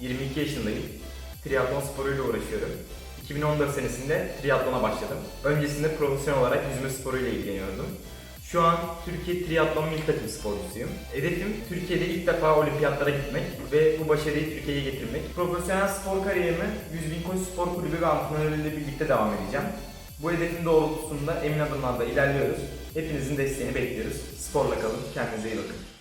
22 yaşındayım. Triatlon sporuyla uğraşıyorum. 2014 senesinde triatlona başladım. Öncesinde profesyonel olarak yüzme sporuyla ilgileniyordum. Şu an Türkiye Triatlon Milli Takım sporcusuyum. Hedefim Türkiye'de ilk defa olimpiyatlara gitmek ve bu başarıyı Türkiye'ye getirmek. Profesyonel spor kariyerimi 100 bin koş spor kulübü ve antrenörleriyle birlikte devam edeceğim. Bu hedefin doğrultusunda emin adımlarla ilerliyoruz. Hepinizin desteğini bekliyoruz. Sporla kalın, kendinize iyi bakın.